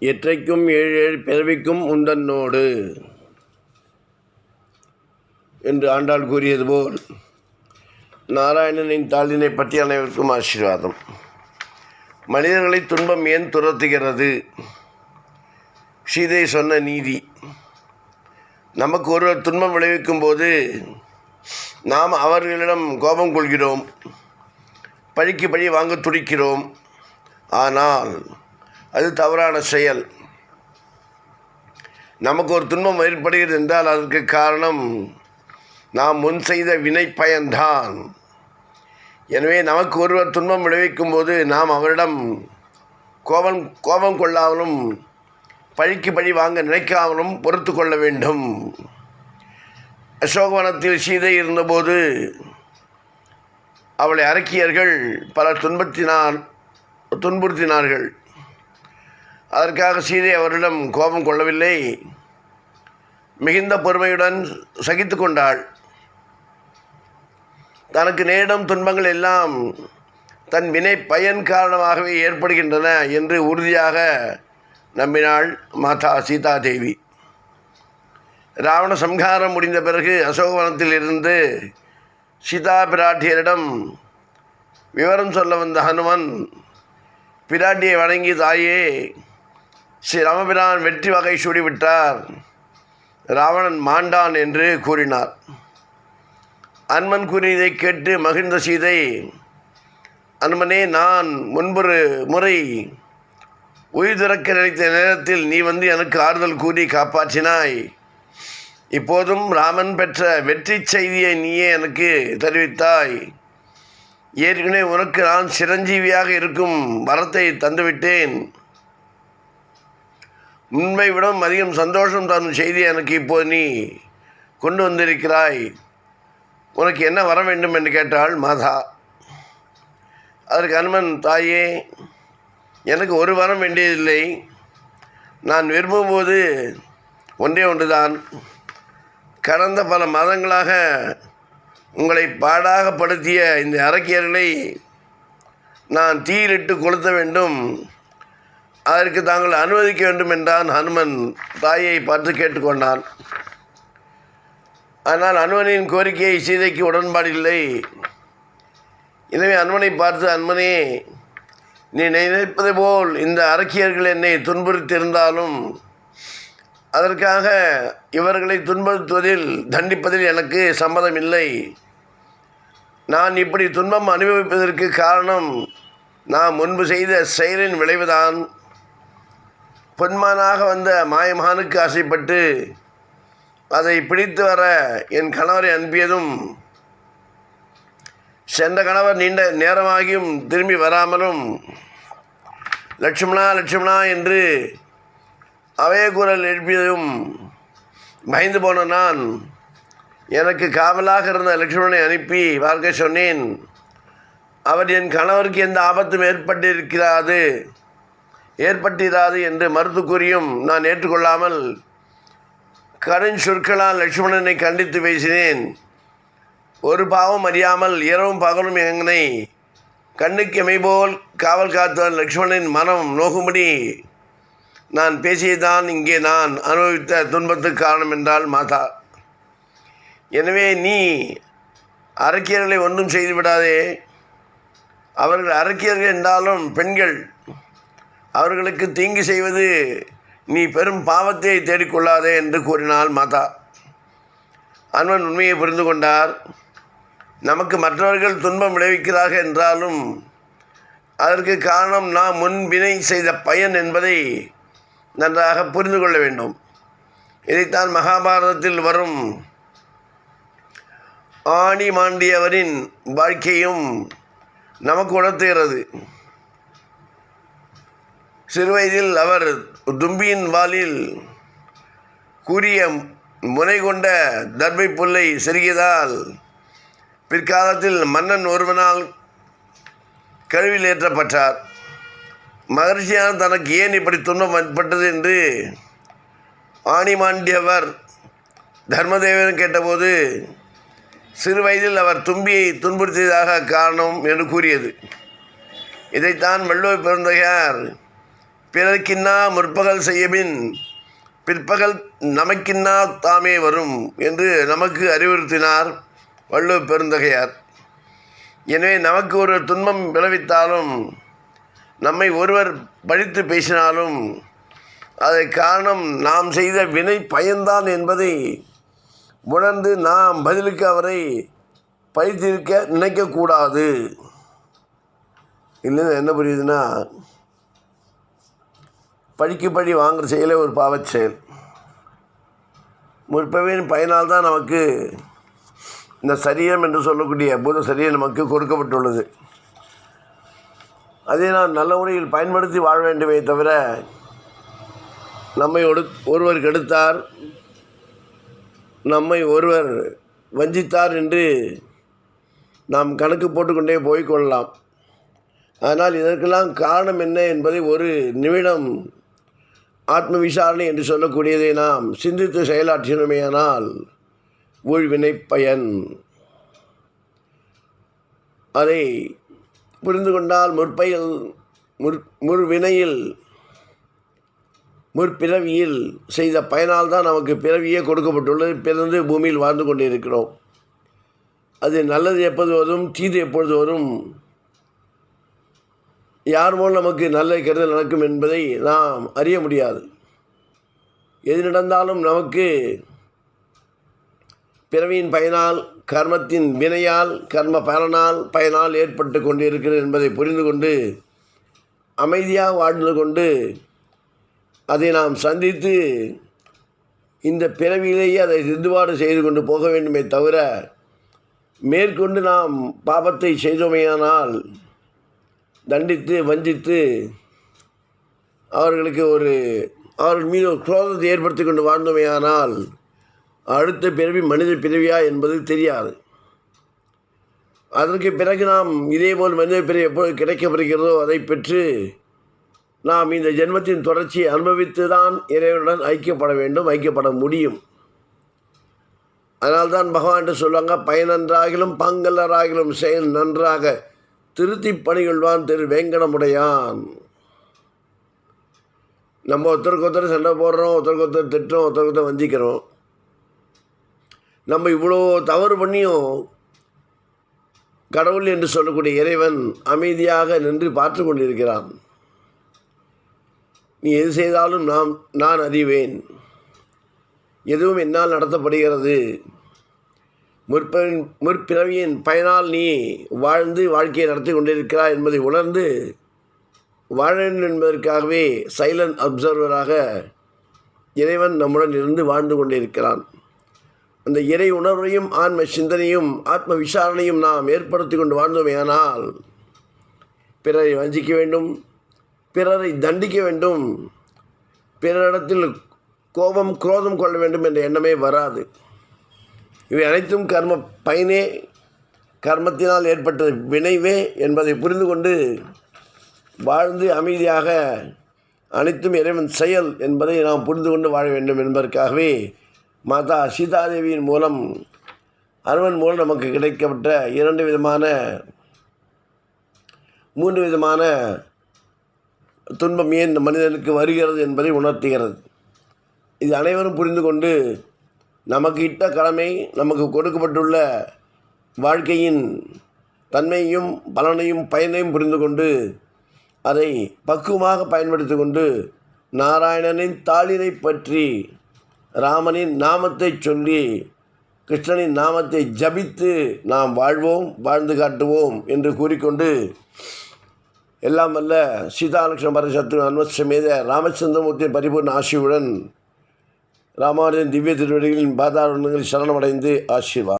எற்றைக்கும் ஏழு ஏழு பிறவிக்கும் உண்டன்னோடு என்று ஆண்டாள் கூறியது போல் நாராயணனின் தாளினை பற்றி அனைவருக்கும் ஆசீர்வாதம். மனிதர்களை துன்பம் ஏன் துரத்துகிறது? சீதை சொன்ன நீதி. நமக்கு ஒருவர் துன்பம் விளைவிக்கும் போது நாம் அவர்களிடம் கோபம் கொள்கிறோம் பழிக்கு பழி வாங்க துடிக்கிறோம். ஆனால் அது தவறான செயல். நமக்கு ஒரு துன்பம் ஏற்படுகிறது என்றால் அதற்கு காரணம் நாம் முன் செய்த வினை பயன்தான். எனவே நமக்கு ஒருவர் துன்பம் விளைவிக்கும் போது நாம் அவரிடம் கோபம் கோபம் கொள்ளாமலும் பழிக்கு பழி வாங்க நினைக்காமலும் பொறுத்து கொள்ள வேண்டும். அசோகவனத்தில் சீதை இருந்தபோது அவளை அரக்கியர்கள் பல துன்பத்தினால் துன்புறுத்தினார்கள். அதற்காக சீதை அவரிடம் கோபம் கொள்ளவில்லை. மிகுந்த பொறுமையுடன் சகித்து கொண்டாள். தனக்கு நேரிடும் துன்பங்கள் எல்லாம் தன் வினை பயன் காரணமாகவே ஏற்படுகின்றன என்று உறுதியாக நம்பினாள் மாதா சீதா தேவி ராவண சம்ஹாரம் முடிந்த பிறகு அசோகவனத்தில் இருந்து சீதா பிராட்டியரிடம் விவரம் சொல்ல வந்த ஹனுமன் பிராட்டியை வணங்கி தாயே ஸ்ரீ ராமபிரான் வெற்றி வகை சூடிவிட்டார். ராவணன் மாண்டான் என்று கூறினார். அன்மன் கூறியதை கேட்டு மகிழ்ந்த சீதை அனுமனே நான் முன்பொரு முறை உயிர் துறக்க நினைத்த நேரத்தில் நீ வந்து எனக்கு ஆறுதல் கூறி காப்பாற்றினாய். இப்போதும் ராமன் பெற்ற வெற்றி செய்தியை நீயே எனக்கு தெரிவித்தாய். ஏற்கனவே உனக்கு நான் சிரஞ்சீவியாக இருக்கும் வரத்தை தந்துவிட்டேன். முன்பை விடம் அதிகம் சந்தோஷம் தரும் செய்தி எனக்கு இப்போ நீ கொண்டு வந்திருக்கிறாய். உனக்கு என்ன வர வேண்டும் என்று கேட்டாள் மாதா. அதற்கு அனுமன் தாயே எனக்கு ஒரு வரம் வேண்டியதில்லை. நான் விரும்பும்போது ஒன்றே ஒன்றுதான். கடந்த பல மாதங்களாக உங்களை பாடாகப்படுத்திய இந்த அரக்கியர்களை நான் தீயிலிட்டு கொளுத்த வேண்டும். அதற்கு தாங்கள் அனுமதிக்க வேண்டும் என்றான். ஹனுமன் தாயை பார்த்து கேட்டுக்கொண்டான். ஆனால் அனுமனின் கோரிக்கையை சீதைக்கு உடன்பாடில்லை எனவே அனுமனை பார்த்து அனுமனே நீ நினைப்பது போல் இந்த அரக்கியர்கள் என்னை துன்புறுத்தியிருந்தாலும் அதற்காக இவர்களை துன்புறுத்துவதில் தண்டிப்பதில் எனக்கு சம்மதம் இல்லை. நான் இப்படி துன்பம் அனுபவிப்பதற்கு காரணம் நான் முன்பு செய்த செயலின் விளைவுதான். பொன்மானாக வந்த மாயமானுக்கு ஆசைப்பட்டு அதை பிடித்து வர என் கணவரை அனுப்பியதும் சென்ற கணவர் நீண்ட நேரமாகியும் திரும்பி வராமலும் லட்சுமணா லட்சுமணா என்று அவையக்குரல் எழுப்பியதும் பயந்து போன நான் எனக்கு காவலாக இருந்த லட்சுமணனை அனுப்பி பார்க்க சொன்னேன். அவர் என் கணவருக்கு எந்த ஆபத்தும் ஏற்பட்டிருக்கிறாது ஏற்பட்டிராது என்று மறுத்து கூறியும் நான் ஏற்றுக்கொள்ளாமல் கருண் சொற்களால் லட்சுமணனை கண்டித்து பேசினேன். ஒரு பாவம் அறியாமல் இரவும் பகலும் எங்கனை கண்ணுக்கு எமைபோல் காவல் காத்தவன் லக்ஷ்மணனின் மனம் நோகும்படி நான் பேசியதான் இங்கே நான் அனுபவித்த துன்பத்துக்கு காரணம் என்றால் மாதா. எனவே நீ அரக்கியர்களை ஒன்றும் செய்து விடாதே அவர்கள் அரக்கியர்கள் என்றாலும் பெண்கள் அவர்களுக்கு தீங்கு செய்வது நீ பெரும் பாவத்தை தேடிக்கொள்ளாதே என்று கூறினாள் மாதா. அன்பன் உண்மையை புரிந்து கொண்டார். நமக்கு மற்றவர்கள் துன்பம் விளைவிக்கிறார்கள் என்றாலும் அதற்கு காரணம் நாம் முன்பினை செய்த பயன் என்பதை நன்றாக புரிந்து கொள்ள வேண்டும். இதைத்தான் மகாபாரதத்தில் வரும் ஆணி மாண்டியவரின் வாழ்க்கையும் நமக்கு உணர்த்துகிறது. சிறுவயதில் அவர் தும்பியின் வாலில் கூறிய முனை கொண்ட தர்பை புல்லை செருகியதால் பிற்காலத்தில் மன்னன் ஒருவனால் கழுவில் ஏற்றப்பட்டார் மகர்ஷியான தனக்கு ஏன் இப்படி துன்பம் ஏற்பட்டது என்று ஆணிமாண்டியவர் தர்மதேவன் கேட்டபோது சிறு வயதில் அவர் தும்பியை துன்புறுத்தியதாக காரணம் என்று கூறியது. இதைத்தான் வள்ளுவர் பிறந்தகையார் பிறர்க்கின்னா முற்பகல் செய்யபின் பிற்பகல் நமக்கின்னா தாமே வரும் என்று நமக்கு அறிவுறுத்தினார் வள்ளுவர் பெருந்தகையார். எனவே நமக்கு ஒரு துன்பம் விளைவித்தாலும் நம்மை ஒருவர் பழித்து பேசினாலும் அதை காரணம் நாம் செய்த வினை பயன்தான் என்பதை உணர்ந்து நாம் பதிலுக்கு அவரை பழித்திருக்க நினைக்கக்கூடாது. இல்லைன்னா என்ன புரியுதுன்னா பழிக்கு பழி வாங்குற செயலே ஒரு பாவச் செயல். முற்பவின் பயனால் தான் நமக்கு இந்த சரீரம் என்று சொல்லக்கூடிய பூத சரீரம் நமக்கு கொடுக்கப்பட்டுள்ளது. அதை நாம் நல்ல முறையில் பயன்படுத்தி வாழ வேண்டுமே தவிர நம்மை ஒடு ஒருவர் கெடுத்தார் நம்மை ஒருவர் வஞ்சித்தார் என்று நாம் கணக்கு போட்டுக்கொண்டே போய்க்கொள்ளலாம் ஆனால் இதற்கெல்லாம் காரணம் என்ன என்பதை ஒரு நிமிடம் ஆத்ம விசாரணை என்று சொல்லக்கூடியதை நாம் சிந்தித்து செயலாற்றினோமேயானால் ஊழ்வினை பயன். அதை புரிந்து கொண்டால் முற்பயில் முற் முற்வினையில் முற்பிறவியில் செய்த பயனால் தான் நமக்கு பிறவியே கொடுக்கப்பட்டுள்ளது பிறந்து பூமியில் வாழ்ந்து கொண்டிருக்கிறோம். அது நல்லது எப்போது வரும் தீது எப்பொழுது வரும். யார் மூலம் நமக்கு நல்ல கருதல் நடக்கும் என்பதை நாம் அறிய முடியாது. எது நடந்தாலும் நமக்கு பிறவியின் பயனால் கர்மத்தின் வினையால் கர்ம பலனால் பயனால் ஏற்பட்டு கொண்டிருக்கிறது என்பதை புரிந்து கொண்டு அமைதியாக வாழ்ந்து கொண்டு அதை நாம் சந்தித்து இந்த பிறவியிலேயே அதை சிந்துபாடு செய்து கொண்டு போக வேண்டுமே தவிர மேற்கொண்டு நாம் பாபத்தை செய்தோமேயானால் தண்டித்து வஞ்சித்து அவர்களுக்கு ஒரு அவர்கள் மீது ஒரு குரோதத்தை ஏற்படுத்தி கொண்டு வாழ்ந்தமையானால் அடுத்த பிறவி மனித பிறவியா என்பது தெரியாது. அதற்கு பிறகு நாம் இதேபோல் மனித பிறவி எப்போது கிடைக்கப்படுகிறதோ அதை பெற்று நாம் இந்த ஜென்மத்தின் தொடர்ச்சியை அனுபவித்து தான் இறைவனுடன் ஐக்கியப்பட வேண்டும் ஐக்கியப்பட முடியும். அதனால்தான் பகவான் என்று சொல்லுவாங்க பயனன்றாகிலும் பங்கல்லராகிலும் செயல் நன்றாக திருத்தி பணிகொள்வான் திரு வேங்கடமுடையான். நம்ம ஒருத்தருக்கு ஒருத்தர் சண்டை போடுறோம் ஒருத்தருக்கு ஒருத்தர் திட்டுறோம் ஒருத்தருக்கு ஒருத்தர் வஞ்சிக்கிறோம். நம்ம இவ்வளோ தவறு பண்ணியும் கடவுள் என்று சொல்லக்கூடிய இறைவன் அமைதியாக நின்று பார்த்து கொண்டிருக்கிறான். நீ எது செய்தாலும் நாம் நான் அறிவேன். எதுவும் என்னால் நடத்தப்படுகிறது. முற்பின் முற்பிறவியின் பயனால் நீ வாழ்ந்து வாழ்க்கையை நடத்தி கொண்டிருக்கிறாய் என்பதை உணர்ந்து வாழ வேண்டும் என்பதற்காகவே சைலண்ட் அப்சர்வராக இறைவன் நம்முடன் இருந்து வாழ்ந்து கொண்டிருக்கிறான். அந்த இறை உணர்வையும் ஆன்ம சிந்தனையும் ஆத்ம விசாரணையும் நாம் ஏற்படுத்தி கொண்டு வாழ்ந்தோமேயானால் பிறரை வஞ்சிக்க வேண்டும் பிறரை தண்டிக்க வேண்டும் பிறரிடத்தில் கோபம் குரோதம் கொள்ள வேண்டும் என்ற எண்ணமே வராது. இவை அனைத்தும் கர்ம பயனே. கர்மத்தினால் ஏற்பட்ட வினைவே என்பதை புரிந்து கொண்டு வாழ்ந்து அமைதியாக அனைத்தும் இறைவன் செயல் என்பதை நாம் புரிந்து கொண்டு வாழ வேண்டும் என்பதற்காகவே மாதா சீதாதேவியின் மூலம் அருவன் மூலம் நமக்கு கிடைக்கப்பட்ட இரண்டு விதமான மூன்று விதமான துன்பம் ஏன் மனிதனுக்கு வருகிறது என்பதை உணர்த்துகிறது. இது அனைவரும் புரிந்து கொண்டு நமக்கு இட்ட கடமை நமக்கு கொடுக்கப்பட்டுள்ள வாழ்க்கையின் தன்மையும் பலனையும் பயனையும் புரிந்து கொண்டு அதை பக்குவமாக பயன்படுத்தி கொண்டு நாராயணனின் தாளினை பற்றி ராமனின் நாமத்தை சொல்லி கிருஷ்ணனின் நாமத்தை ஜபித்து நாம் வாழ்வோம் வாழ்ந்து காட்டுவோம் என்று கூறிக்கொண்டு எல்லாம் வல்ல சீதாலட்சுமி பரசத்து அன்வசமேத ராமச்சந்திரமூர்த்தியின் பரிபூர்ண ஆசியுடன் ராமானுஜன் திவ்ய திருவடிகளின் பாதாரணங்களில் சரணமடைந்து ஆசீர்வாதம்